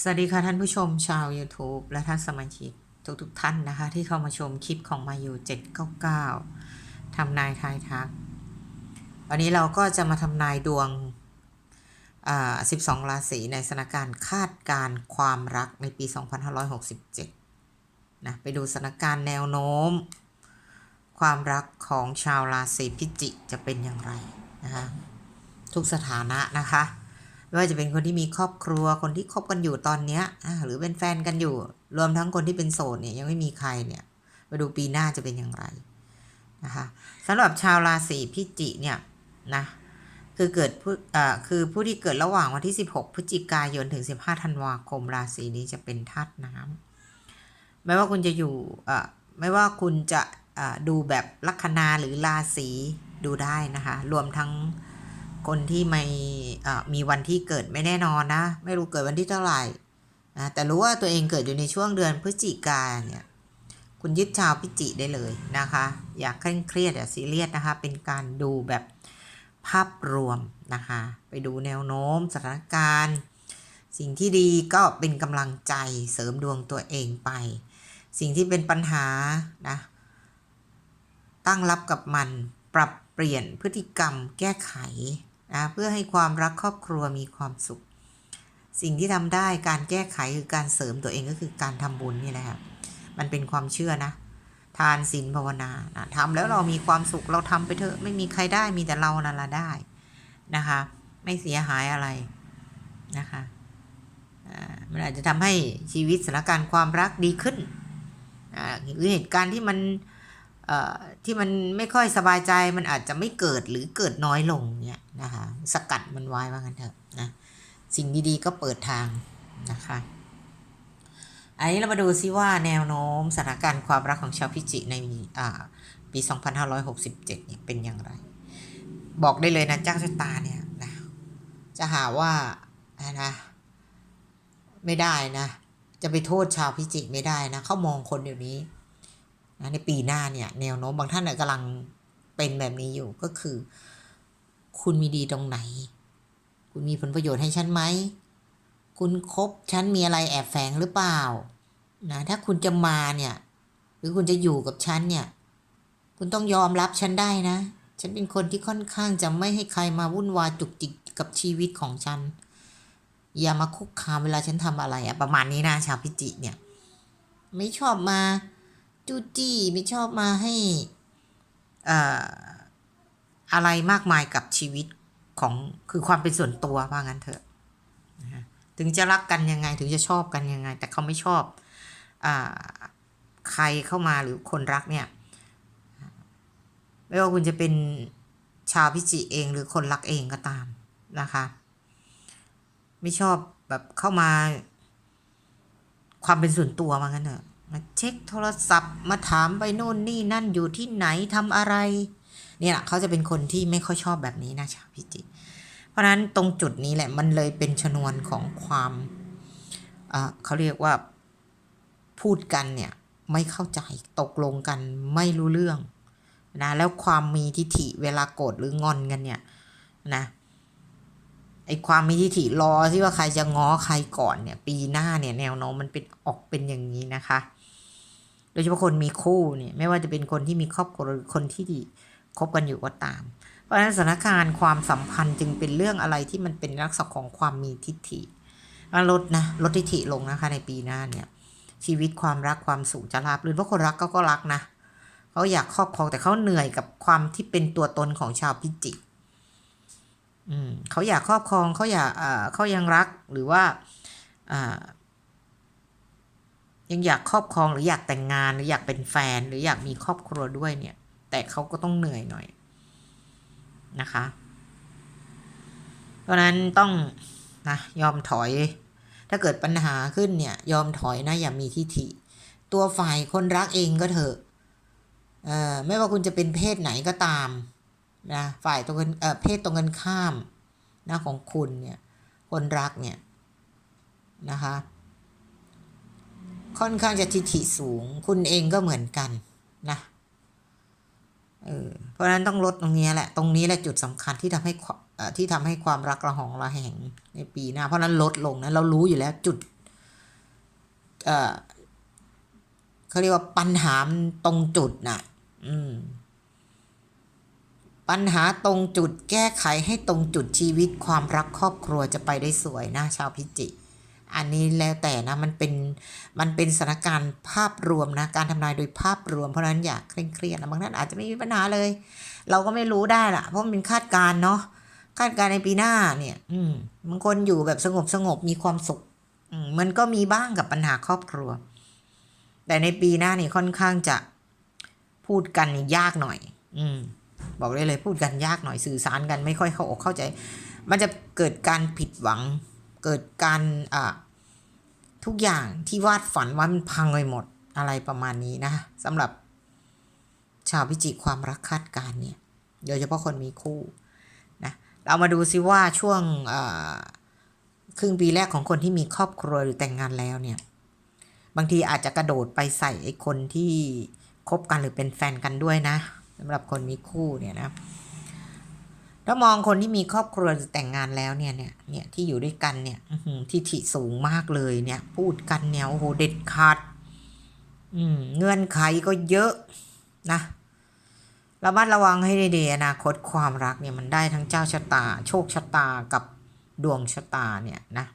สวัสดีค่ะท่านผู้ชมชาว YouTube และท่านสมาชิกทุกๆท่านนะคะ ที่เข้ามาชมคลิปของมาอยู่799ทำนายทายทัก วันนี้เราก็จะมาทำนายดวงอ่า12 ราศีในสถานการณ์คาดการความรักในปี 2567 นะไปดูสถานการณ์แนวโน้ม ความรักของชาวราศีพิจิกจะเป็นอย่างไรนะคะทุกสถานะนะคะ ไม่ว่าจะเป็นคนที่มีครอบครัวคนที่คบกันอยู่ตอนเนี้ยหรือเป็นแฟนกันอยู่ รวมทั้งคนที่เป็นโสดเนี่ยยังไม่มีใครเนี่ยมาดูปีหน้าจะเป็นอย่างไรนะคะสำหรับชาวราศีพิจิกเนี่ยนะคือเกิดผู้อ่าคือผู้ที่เกิดระหว่างวันที่ 16พฤศจิกายนถึง 15ธันวาคมราศีนี้จะเป็นธาตุน้ำไม่ว่าคุณจะอยู่อ่าไม่ว่าคุณจะอ่าดูแบบลัคนาหรือราศีดูได้นะคะ รวมทั้ง คนที่ไม่มีวันที่เกิดไม่แน่นอนนะ ไม่รู้เกิดวันที่เท่าไหร่นะแต่รู้ว่าตัวเองเกิดอยู่ในช่วงเดือนพฤศจิกาเนี่ยคุณยึดชาวพิจิได้เลยนะคะ อย่าเคร่งเครียดอย่าซีเรียสนะคะ เป็นการดูแบบภาพรวมนะคะ ไปดูแนวโน้มสถานการณ์ สิ่งที่ดีก็เป็นกำลังใจเสริมดวงตัวเองไป สิ่งที่เป็นปัญหานะตั้งรับกับมันปรับเปลี่ยนพฤติกรรมแก้ไข นะเพื่อให้ความรักครอบครัวมีความสุข สิ่งที่ทำได้การแก้ไขคือการเสริมตัวเองก็คือการทำบุญนี่แหละครับมันเป็นความเชื่อนะ ทานศีลภาวนานะทำแล้วเรามีความสุขเราทำไปเถอะไม่มีใครได้มีแต่เรานั่นละได้นะคะ ไม่เสียหายอะไรนะคะมันอาจจะทำให้ชีวิตสถานการณ์ความรักดีขึ้นหรือเหตุการณ์ที่มันที่มันไม่ค่อยสบายใจมันอาจจะไม่เกิดหรือเกิดน้อยลงเนี่ย นะคะสกัดมันไว้ว่างั้นเถอะนะสิ่งดีๆก็เปิดทางนะคะอันนี้เรามาดูซิว่าแนวโน้มสถานการณ์ความรักของชาวพิจิในอ่าปี 2567 เนี่ยเป็นอย่างไร บอกได้เลยนะเจ้าชะตาเนี่ยนะจะหาว่านะไม่ได้นะ จะไปโทษชาวพิจิไม่ได้นะเขามองคนเดี๋ยวนี้นะในปีหน้าเนี่ยแนวโน้มบางท่านเนี่ยกำลังเป็นแบบนี้อยู่ก็คือ คุณมีดีตรงไหน คุณมีผลประโยชน์ให้ฉันไหม คุณคบฉันมีอะไรแอบแฝงหรือเปล่า นะ ถ้าคุณจะมาเนี่ย หรือคุณจะอยู่กับฉันเนี่ย คุณต้องยอมรับฉันได้นะ ฉันเป็นคนที่ค่อนข้างจะไม่ให้ใครมาวุ่นวายจุกจิกกับชีวิตของฉัน อย่ามาคุกคามเวลาฉันทำอะไรอะประมาณนี้นะชาวพิจิเนี่ย ไม่ชอบมาจู้จี้ไม่ชอบมาให้อ่อ อะไรมากมายกับชีวิตของคือความเป็นส่วนตัวว่างั้นเถอะถึงจะรักกันยังไงถึงจะชอบกันยังไง แต่เขาไม่ชอบอใครเข้ามาหรือคนรักเนี่ยไม่ว่าคุณจะเป็นชาวพิจิเองหรือคนรักเองก็ตามนะคะ ไม่ชอบแบบเข้ามา ความเป็นส่วนตัวว่างั้นเถอะมาเช็คโทรศัพท์มาถามไปโน่นนี่นั่นอยู่ที่ไหนทำอะไร นี่แหละเขาจะเป็นคนที่ไม่ค่อยชอบแบบนี้นะชาวพิจิกเพราะนั้นตรงจุดนี้แหละมันเลยเป็นชนวนของความเอ่อเขาเรียกว่าพูดกันเนี่ยไม่เข้าใจตกลงกันไม่รู้เรื่องนะแล้วความมีทิฐิเวลาโกรธหรืองอนกันเนี่ยนะไอความมีทิฐิรอที่ว่าใครจะง้อใครก่อนเนี่ย ปีหน้าเนี่ยแนวโน้มมันเป็นออกเป็นอย่างนี้นะคะ โดยเฉพาะคนมีคู่เนี่ยไม่ว่าจะเป็นคนที่มีครอบครัวหรือคนที่ คบกันอยู่ก็ตาม เพราะฉะนั้นสถานการณ์ความสัมพันธ์จึงเป็นเรื่องอะไรที่มันเป็นลักษณะของความมีทิฏฐิลดนะลดทิฏฐิลงนะคะในปีหน้าเนี่ย ชีวิตความรักความสุขจะราบรื่นเพราะคนรักเขาก็รักนะเขาอยากครอบครองแต่เขาเหนื่อยกับความที่เป็นตัวตนของชาวพิจิกอืมเขาอยากครอบครองเขาอยากเอ่อเขายังรักหรือว่าอ่ายังอยากครอบครองหรืออยากแต่งงานหรืออยากเป็นแฟนหรืออยากมีครอบครัวด้วยเนี่ย แต่เขาก็ต้องเหนื่อยหน่อยนะคะ เพราะนั้นต้องนะยอมถอย ถ้าเกิดปัญหาขึ้นเนี่ยยอมถอยนะอย่ามีทิฐิ ตัวฝ่ายคนรักเองก็เถอะเอ่อไม่ว่าคุณจะเป็นเพศไหนก็ตามนะฝ่ายตรงกันเอ่อเพศตรงกันข้ามนะของคุณเนี่ยคนรักเนี่ยนะคะค่อนข้างจะทิฐิสูง คุณเองก็เหมือนกันนะ เออเพราะฉะนั้นต้องลดตรงนี้แหละ ตรงนี้แหละจุดสำคัญที่ทำให้ที่ทำให้ความรักระหองระแหงในปีหน้า เพราะนั้นลดลงนะเรารู้อยู่แล้วจุด เอ่อเขาเรียกว่าปัญหาตรงจุดน่ะ อืม ปัญหาตรงจุดแก้ไขให้ตรงจุดชีวิตความรักครอบครัวจะไปได้สวยนะ ชาวพิจิก อันนี้แล้วแต่นะมันเป็นมันเป็นสถานการณ์ภาพรวมนะการทำนายโดยภาพรวมเพราะนั้นอย่าเคร่งเครียดนะบางท่านอาจจะไม่มีปัญหาเลย เราก็ไม่รู้ได้ละเพราะมันเป็นคาดการณ์เนาะคาดการณ์ในปีหน้าเนี่ย อืมบางคนอยู่แบบสงบสงบมีความสุขอืมมันก็มีบ้างกับปัญหาครอบครัว แต่ในปีหน้านี่ค่อนข้างจะพูดกันยากหน่อย อืม บอกได้เลยพูดกันยากหน่อยสื่อสารกันไม่ค่อยเข้าอกเข้าใจ มันจะเกิดการผิดหวัง เกิดการอ่าทุกอย่างที่วาดฝันว่ามันพังไปหมดอะไรประมาณนี้นะสำหรับชาวพิจิกความรักคาดการ์เนี่ยโดยเฉพาะคนมีคู่นะเรามาดูซิว่าช่วงครึ่งปีแรกของคนที่มีครอบครัวหรือแต่งงานแล้วเนี่ยบางทีอาจจะกระโดดไปใส่ไอ้คนที่คบกันหรือเป็นแฟนกันด้วยนะสำหรับคนมีคู่เนี่ยนะ ถ้ามองคนที่มีครอบครัวแต่งงานแล้วเนี่ยเนี่ยเนี่ยที่อยู่ด้วยกันเนี่ยทิฐิสูงมากเลยเนี่ย พูดกันเนี่ยโอ้โหเด็ดขาดเงื่อนไขก็เยอะนะระมัดระวังให้ดีๆอนาคตความรักเนี่ยมันได้ทั้งเจ้าชะตา โชคชะตากับดวงชะตาเนี่ยนะ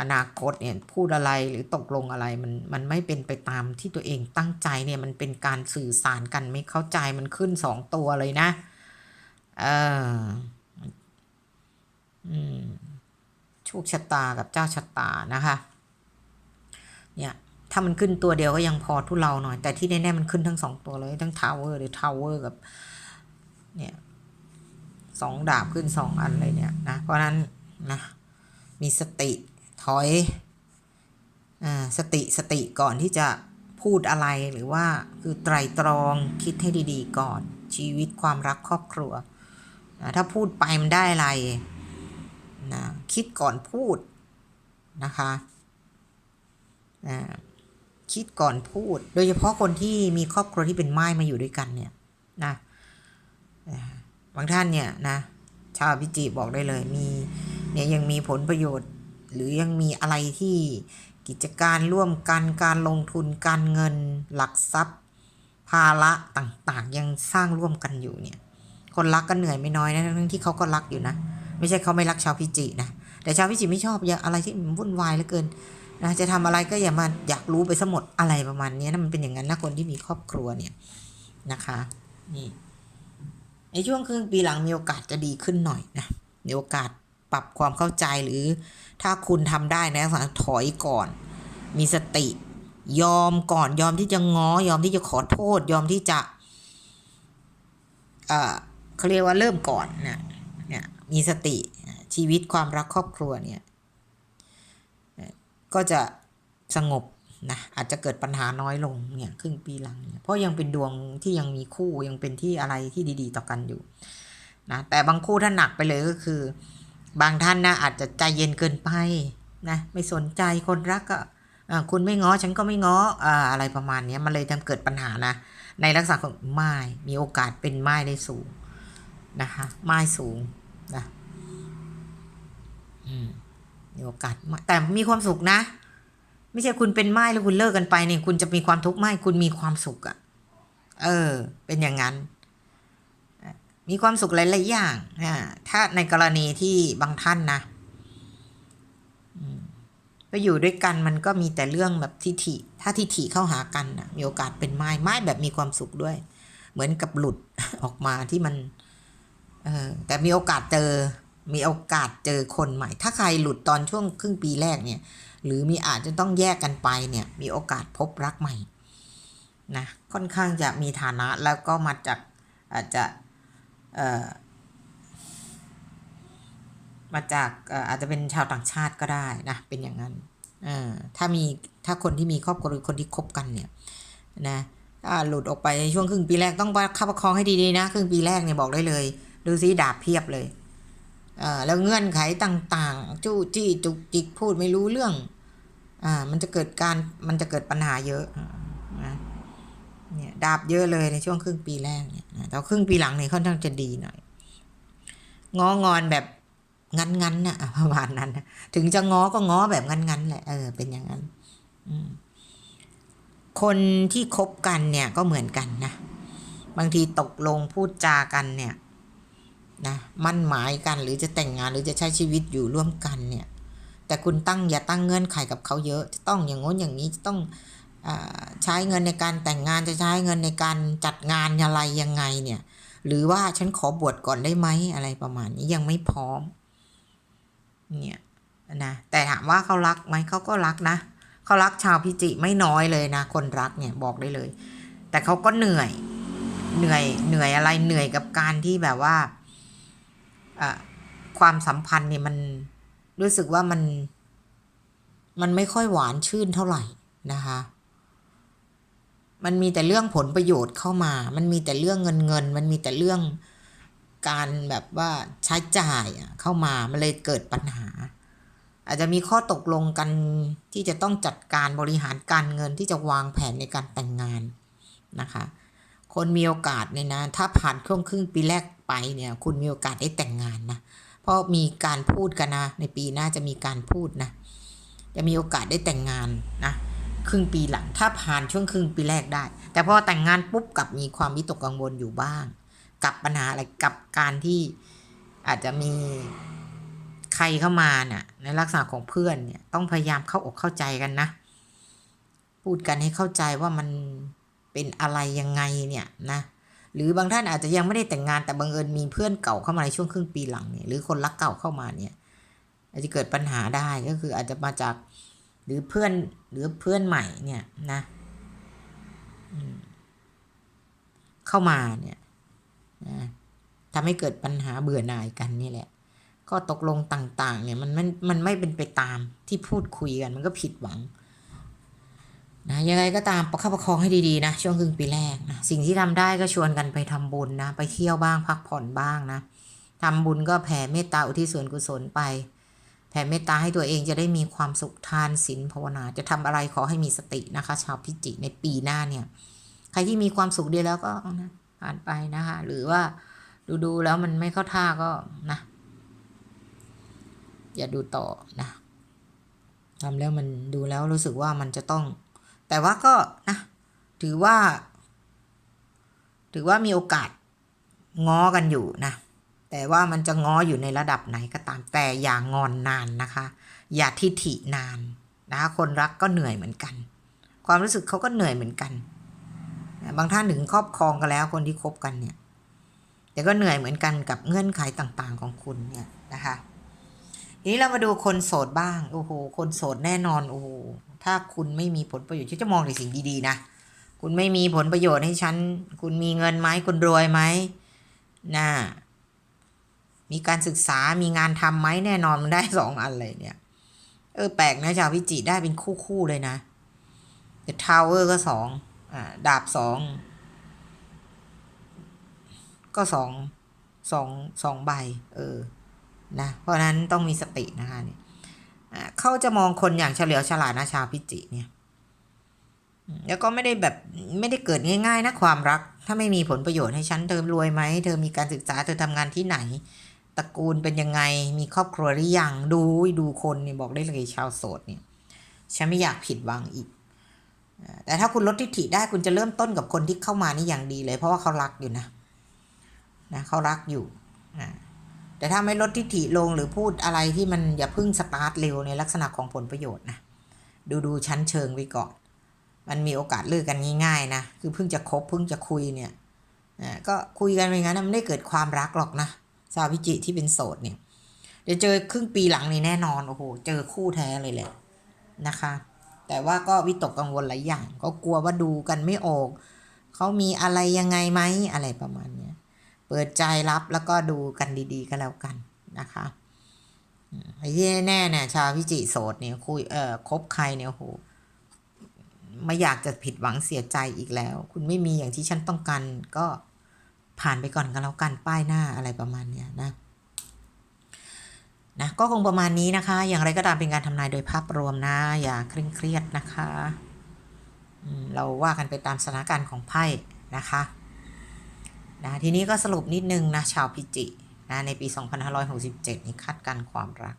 อนาคตเนี่ยพูดอะไรหรือตกลงอะไรมันมันไม่เป็นไปตามที่ตัวเองตั้งใจเนี่ยมันเป็นการสื่อสารกันไม่เข้าใจมันขึ้นสองตัวเลยนะ อออืมโชคชะตากับเจ้าชะตานะคะ เนี่ย ถ้ามันขึ้นตัวเดียวก็ยังพอทุเลาหน่อย แต่ที่แน่ๆมันขึ้นทั้งสองตัวเลย ทั้งทาวเวอร์หรือทาวเวอร์กับ เนี่ยสองดาบขึ้นสองอันเลยเนี่ยนะ เพราะนั้นนะมีสติถอยอ่าสติสติก่อนที่จะพูดอะไรหรือว่าคือไตรตรองคิดให้ดีๆก่อนชีวิตความรักครอบครัว ถ้าพูดไปมันได้อะไรนะคิดก่อนพูดนะคะคิดก่อนพูด โดยเฉพาะคนที่มีครอบครัวที่เป็นไม้มาอยู่ด้วยกันเนี่ยนะบางท่านเนี่ยนะชาวพิจิบอกได้เลยมีเนี่ยยังมีผลประโยชน์ หรือยังมีอะไรที่กิจการร่วมกันการลงทุนการเงินหลักทรัพย์ ภาระต่างๆ ยังสร้างร่วมกันอยู่เนี่ย คนรักก็เหนื่อยไม่น้อยนะทั้งที่เขาก็รักอยู่นะ ไม่ใช่เขาไม่รักชาวพิจินะ แต่ชาวพิจิไม่ชอบอย่าอะไรที่มันวุ่นวายเหลือเกินนะจะทำอะไรก็อย่ามาอยากรู้ไปสมดอะไรประมาณนี้นะมันเป็นอย่างนั้นนะคนที่มีครอบครัวเนี่ยนะคะนี่ในช่วงครึ่งปีหลังมีโอกาสจะดีขึ้นหน่อยนะมีโอกาสปรับความเข้าใจหรือถ้าคุณทำได้นะถอยก่อน มีสติ ยอมก่อนยอมที่จะง้อยอมที่จะขอโทษ ยอมที่จะ เขาเรียกว่าเริ่มก่อนเนี่ยเนี่ยมีสติชีวิตความรักครอบครัวเนี่ยก็จะสงบนะอาจจะเกิดปัญหาน้อยลงเนี่ยครึ่งปีหลังเนี่ยเพราะยังเป็นดวงที่ยังมีคู่ยังเป็นที่อะไรที่ดี ๆ ต่อกันอยู่นะแต่บางคู่ถ้าหนักไปเลยก็คือ บางท่านนะอาจจะใจเย็นเกินไปนะไม่สนใจคนรักก็คุณไม่ง้อฉันก็ไม่ง้อออะไรประมาณนี้มันเลยทำเกิดปัญหานะในลักษณะของไม้มีโอกาสเป็นไม้ได้สูง นะคะไม้สูงนะอืมมีโอกาสมากแต่มีความสุขนะ ไม่ใช่คุณเป็นไม้แล้วคุณเลิกกันไปเนี่ยคุณจะมีความทุกข์ไม่คุณมีความสุขอะเออ เป็นอย่างนั้น มีความสุขหลายๆอย่างอ่าถ้าในกรณีที่บางท่านนะอืมไปอยู่ด้วยกันมันก็มีแต่เรื่องแบบทิฐิ ถ้าทิฐิเข้าหากันนะมีโอกาสเป็นไม้ไม้แบบมีความสุขด้วย เหมือนกับหลุดออกมาที่มัน ออแต่มีโอกาสเจอ มีโอกาสเจอคนใหม่ ถ้าใครหลุดตอนช่วงครึ่งปีแรกเนี่ย หรือมีอาจจะต้องแยกกันไปเนี่ย มีโอกาสพบรักใหม่นะ ค่อนข้างจะมีฐานะแล้วก็มาจากอาจจะเออมาจากอาจจะเป็นชาวต่างชาติก็ได้นะ เป็นอย่างนั้นเออถ้ามีถ้าคนที่มีครอบครัวหรือคนที่คบกันเนี่ยนะถ้าหลุดออกไปในช่วงครึ่งปีแรกต้องประคับประคองให้ดีๆนะ ครึ่งปีแรกเนี่ยบอกได้เลย ดูซิดาบเพียบเลยเอ่อแล้วเงื่อนไขต่าง ๆ จู้จี้จุกจิกพูดไม่รู้เรื่องอ่ามันจะเกิดการมันจะเกิดปัญหาเยอะนะเนี่ยดาบเยอะเลยในช่วงครึ่งปีแรกเนี่ยแต่ครึ่งปีหลังเนี่ยค่อนข้างจะดีหน่อย งองอนแบบงันๆน่ะประมาณนั้นนะถึงจะง้อก็ง้อแบบงันๆแหละเออเป็นอย่างนั้นคนที่คบกันเนี่ยก็เหมือนกันนะบางทีตกลงพูดจากันเนี่ย นะมั่นหมายกันหรือจะแต่งงานหรือจะใช้ชีวิตอยู่ร่วมกันเนี่ยแต่คุณตั้งอย่าตั้งเงื่อนไขกับเขาเยอะจะต้องอย่างง้นอย่างนี้จะต้องอใช้เงินในการแต่งงานจะใช้เงินในการจัดงานอะไรยังไงเนี่ยหรือว่าฉันขอบวชก่อนได้ไหมอะไรประมาณนี้ยังไม่พร้อมเนี่ยนะแต่ถามว่าเขารักไหมเขาก็รักนะเขารักชาวพิจิไม่น้อยเลยนะ คนรักเนี่ยบอกได้เลย แต่เขาก็เหนื่อยเหนื่อยเหนื่อยอะไรเหนื่อยกับการที่แบบว่า ความสัมพันธ์เนี่ยมันรู้สึกว่ามันมันไม่ค่อยหวานชื่นเท่าไหร่นะคะ มันมีแต่เรื่องผลประโยชน์เข้ามา มันมีแต่เรื่องเงินเงิน มันมีแต่เรื่องการแบบว่าใช้จ่ายเข้ามา มันเลยเกิดปัญหา อาจจะมีข้อตกลงกันที่จะต้องจัดการบริหารการเงินที่จะวางแผนในการแต่งงานนะคะ คนมีโอกาสเนี่ยนะ ถ้าผ่านช่วงครึ่งปีแรกไปเนี่ย คุณมีโอกาสได้แต่งงานนะ เพราะมีการพูดกันนะ ในปีหน้าจะมีการพูดนะ จะมีโอกาสได้แต่งงานนะครึ่งปีหลัง ถ้าผ่านช่วงครึ่งปีแรกได้ แต่พอแต่งงานปุ๊บกลับมีความวิตกกังวลอยู่บ้าง กับปัญหาอะไรกับการที่อาจจะมีใครเข้ามาเนี่ยในลักษณะของเพื่อนเนี่ย ต้องพยายามเข้าอกเข้าใจกันนะ พูดกันให้เข้าใจว่ามัน เป็นอะไรยังไงเนี่ยนะหรือบางท่านอาจจะยังไม่ได้แต่งงานแต่บังเอิญมีเพื่อนเก่าเข้ามาในช่วงครึ่งปีหลังเนี่ยหรือคนรักเก่าเข้ามาเนี่ย อาจจะเกิดปัญหาได้ก็คืออาจจะมาจากหรือเพื่อนหรือเพื่อนใหม่เนี่ยนะเข้ามาเนี่ยนะทำให้เกิดปัญหาเบื่อหน่ายกันนี่แหละ ก็ตกลงต่าง ๆ เนี่ยมันมันมันไม่เป็นไปตามที่พูดคุยกัน มันก็ผิดหวัง นะยังไงก็ตามประคับประคองให้ดีๆนะช่วงครึ่งปีแรกนะสิ่งที่ทำได้ก็ชวนกันไปทำบุญนะไปเที่ยวบ้างพักผ่อนบ้างนะทำบุญก็แผ่เมตตาอุทิศส่วนกุศลไป แผ่เมตตาให้ตัวเองจะได้มีความสุขทานศีลภาวนา จะทำอะไรขอให้มีสตินะคะ ชาวพิจิในปีหน้าเนี่ย ใครที่มีความสุขดีแล้วก็นะผ่านไปนะคะ หรือว่าดูๆแล้วมันไม่เข้าท่าก็นะอย่าดูต่อนะทำแล้วมันดูแล้วรู้สึกว่ามันจะต้อง แต่ว่าก็นะถือว่า ถือว่ามีโอกาสง้อกันอยู่นะแต่ว่ามันจะง้ออยู่ในระดับไหนก็ตามแต่อย่างงอนนานนะคะ อย่าทิฐินานนะคะคนรักก็เหนื่อยเหมือนกัน ความรู้สึกเขาก็เหนื่อยเหมือนกันบางท่านถึงครอบครองกันแล้วคนที่คบกันเนี่ย แต่ก็เหนื่อยเหมือนกันกับเงื่อนไขต่างๆของคุณเนี่ยนะคะทีนี้เรามาดูคนโสดบ้าง โอ้โห คนโสดแน่นอน โอ้โห ถ้าคุณไม่มีผลประโยชน์ฉันจะมองในสิ่งดีๆนะ คุณไม่มีผลประโยชน์ให้ฉัน คุณมีเงินไหมคุณรวยไหมน่ามีการศึกษา มีงานทำไหมแน่นอนมันได้สองอันเลยเนี่ย เออแปลกนะชาวพิจิได้เป็นคู่ๆเลยนะแต่ทาวเวอร์ก็สองอ่าดาบสอง ก็สองสองสองใบ เออ นะ เพราะนั้นต้องมีสตินะคะเนี่ย เขาจะมองคนอย่างเฉลียวฉลาดนะชาวพิจิเนี่ย แล้วก็ไม่ได้แบบไม่ได้เกิดง่ายๆนะความรัก ถ้าไม่มีผลประโยชน์ให้ฉันเธอรวยไหมเธอมีการศึกษาเธอทำงานที่ไหนตระกูลเป็นยังไงมีครอบครัวหรือยังดูดูคนนี่บอกได้เลยชาวโสดเนี่ยฉันไม่อยากผิดหวังอีก แต่ถ้าคุณลดทิฐิได้คุณจะเริ่มต้นกับคนที่เข้ามานี่อย่างดีเลย เพราะว่าเขารักอยู่นะนะเขารักอยู่อ่า แต่ถ้าไม่ลดทิฐิลงหรือพูดอะไรที่มันอย่าเพึ่งสตาร์ทเร็วในลักษณะของผลประโยชน์นะดูดูชั้นเชิงไว้ก่อนมันมีโอกาสเลิกกันง่ายๆนะคือเพิ่งจะคบเพิ่งจะคุยเนี่ยอ่าก็คุยกันไปงั้นมันไม่ได้เกิดความรักหรอกนะชาวพิจิที่เป็นโสดเนี่ยเดี๋ยวเจอครึ่งปีหลังนี่แน่นอนโอ้โหเจอคู่แท้เลยแหละนะคะ แต่ว่าก็วิตกกังวลหลายอย่าง ก็กลัวว่าดูกันไม่ออกเขามีอะไรยังไงไหมอะไรประมาณนี้ เปิดใจรับแล้วก็ดูกันดีๆก็แล้วกันนะคะไอ้ที่แน่ๆเนี่ยชาวพิจิโสดเนี่ยคุยเอ่อคบใครเนี่ยโหไม่อยากจะผิดหวังเสียใจอีกแล้ว คุณไม่มีอย่างที่ฉันต้องการก็ผ่านไปก่อนก็แล้วกันป้ายหน้าอะไรประมาณเนี้ยนะนะก็คงประมาณนี้นะคะ อย่างไรก็ตามเป็นการทำนายโดยภาพรวมนะ อย่าเคร่งเครียดนะคะ เราว่ากันไปตามสถานการณ์ของไพ่นะคะ นะทีนี้ก็สรุปนิดนึงนะชาวพิจินะในปี 2567 นี่คาดการความรัก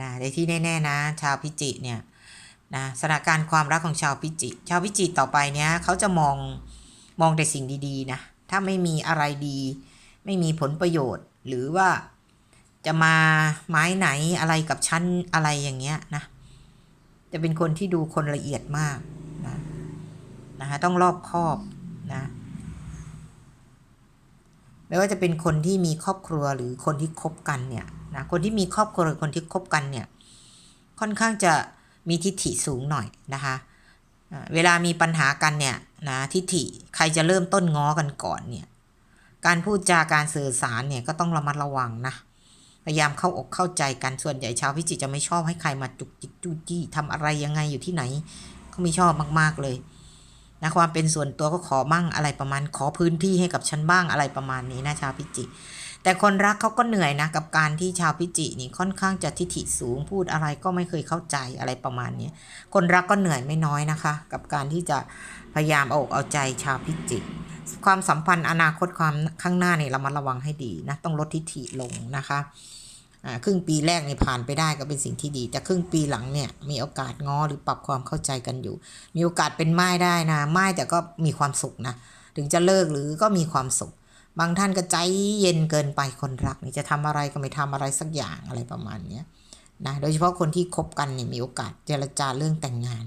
นะในที่แน่ๆนะชาวพิจิเนี่ยนะสถานการณ์ความรักของชาวพิจิ ชาวพิจิต่อไปเนี้ยเขาจะมองมองแต่สิ่งดีๆนะถ้าไม่มีอะไรดี ไม่มีผลประโยชน์ หรือว่าจะมาไม้ไหนอะไรกับชั้นอะไรอย่างเงี้ยนะจะเป็นคนที่ดูคนละเอียดมากนะนะคะต้องรอบคอบนะ ไม่ว่าจะเป็นคนที่มีครอบครัวหรือคนที่คบกันเนี่ยนะคนที่มีครอบครัวหรือคนที่คบกันเนี่ยค่อนข้างจะมีทิฐิสูงหน่อยนะคะเวลามีปัญหากันเนี่ยนะทิฐิใครจะเริ่มต้นง้อกันก่อนเนี่ยการพูดจาการสื่อสารเนี่ยก็ต้องระมัดระวังนะพยายามเข้าอกเข้าใจกันส่วนใหญ่ชาวพิจิตรจะไม่ชอบให้ใครมาจุกจิกจู้จี้ทำอะไรยังไงอยู่ที่ไหนเขาไม่ชอบมากๆเลย นะความเป็นส่วนตัวก็ขอมั่งอะไรประมาณ ขอพื้นที่ให้กับฉันบ้างอะไรประมาณนี้นะชาวพิจิ แต่คนรักเขาก็เหนื่อยนะกับการที่ชาวพิจินี่ค่อนข้างจะทิฐิสูงพูดอะไรก็ไม่เคยเข้าใจอะไรประมาณนี้คนรักก็เหนื่อยไม่น้อยนะคะ กับการที่จะพยายามเอาอกเอาใจชาวพิจิความสัมพันธ์อนาคตความข้างหน้าเนี่ยเรามาระวังให้ดีนะต้องลดทิฐิลงนะคะ ครึ่งปีแรกนี่ผ่านไปได้ก็เป็นสิ่งที่ดี แต่ครึ่งปีหลังเนี่ยมีโอกาสง้อหรือปรับความเข้าใจกันอยู่ มีโอกาสเป็นไม้ได้นะไม้แต่ก็มีความสุขนะ ถึงจะเลิกหรือก็มีความสุข บางท่านก็ใจเย็นเกินไปคนรักนี่จะทำอะไรก็ไม่ทำอะไรสักอย่างอะไรประมาณเนี้ยนะโดยเฉพาะคนที่คบกันเนี่ยมีโอกาสเจรจาเรื่องแต่งงาน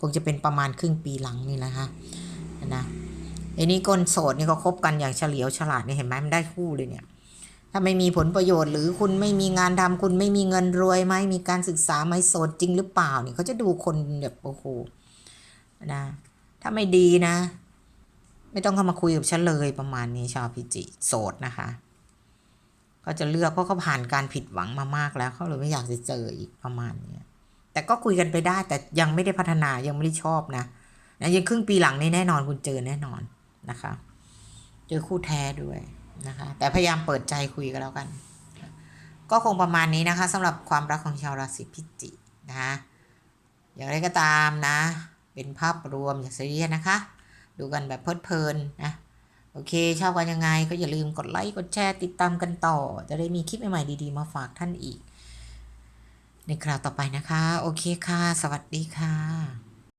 คงจะเป็นประมาณครึ่งปีหลังนี่นะคะนะไอ้นี่คนโสดนี่ก็คบกันอย่างเฉลียวฉลาดนี่เห็นไหมมันได้คู่เลยเนี่ย ถ้าไม่มีผลประโยชน์หรือคุณไม่มีงานทำคุณไม่มีเงินรวยไหมมีการศึกษาไหมโสดจริงหรือเปล่าเนี่ยเขาจะดูคนแบบโอ้โหนะถ้าไม่ดีนะ ไม่ต้องเข้ามาคุยกับฉันเลยประมาณนี้ชาวพิจิโสดนะคะเขาจะเลือกเพราะเขาผ่านการผิดหวังมามากแล้วเขาเลยไม่อยากจะเจออีกประมาณนี้แต่ก็คุยกันไปได้ แต่ยังไม่ได้พัฒนายังไม่ได้ชอบนะนะยังครึ่งปีหลังนี่แน่นอนคุณเจอแน่นอนนะคะ เจอคู่แท้ด้วย นะคะ แต่พยายามเปิดใจคุยกันแล้วกัน ก็คงประมาณนี้นะคะสำหรับความรักของชาวราศีพิจิกนะคะอย่างไรก็ตามนะ เป็นภาพรวมอย่างซีเรียสนะคะ ดูกันแบบเพลิดเพลินนะโอเค ชอบกันยังไงก็อย่าลืมกดไลค์ กดแชร์ ติดตามกันต่อ จะได้มีคลิปใหม่ๆดีๆ มาฝากท่านอีก ในคราวต่อไปนะคะ โอเคค่ะ สวัสดีค่ะ